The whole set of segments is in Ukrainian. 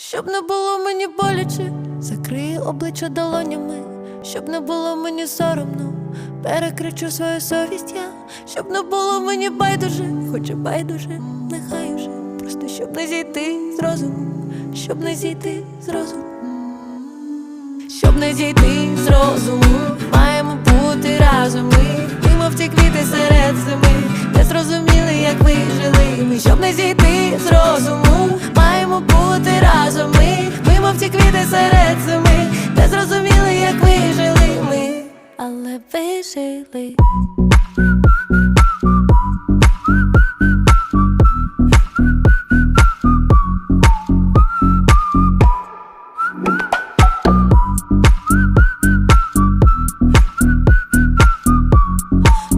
Щоб не було мені боляче, закрию обличчя долонями, щоб не було мені соромно, перекричу свою совість я, щоб не було мені байдуже, хоч і байдуже, нехай уже, просто щоб не зійти з розуму, щоб не зійти з розуму. Щоб не зійти з розуму, маємо бути разом ми, мов ті квіти серед зими, не зрозуміли, як ви жили ми, щоб не зійти разом ми, ми мов ті квіти серед зими, не зрозуміли, як ви жили ми, але ви жили.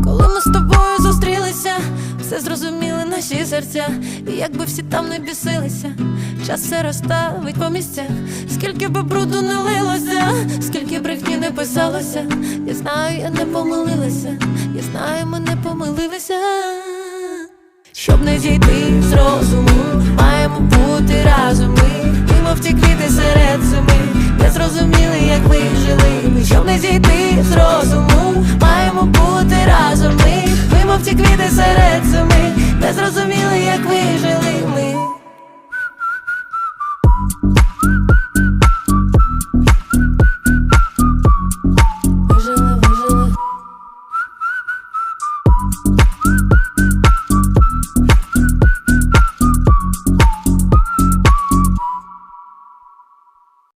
Коли ми з тобою зустрілися, все зрозуміли наші серця, і якби всі там не бісилися, час все розставить по місцях, скільки би бруду не лилося, скільки брехні не писалося, я знаю, я не помилилася, я знаю, ми не помилилися. Щоб не зійти з розуму, маємо бути разом ми, ми мов серед зими, не зрозуміли, як ви жили щоб не зійти з розуму, маємо бути разом ми, ми мов квіти серед зими, не зрозуміли, як ви жили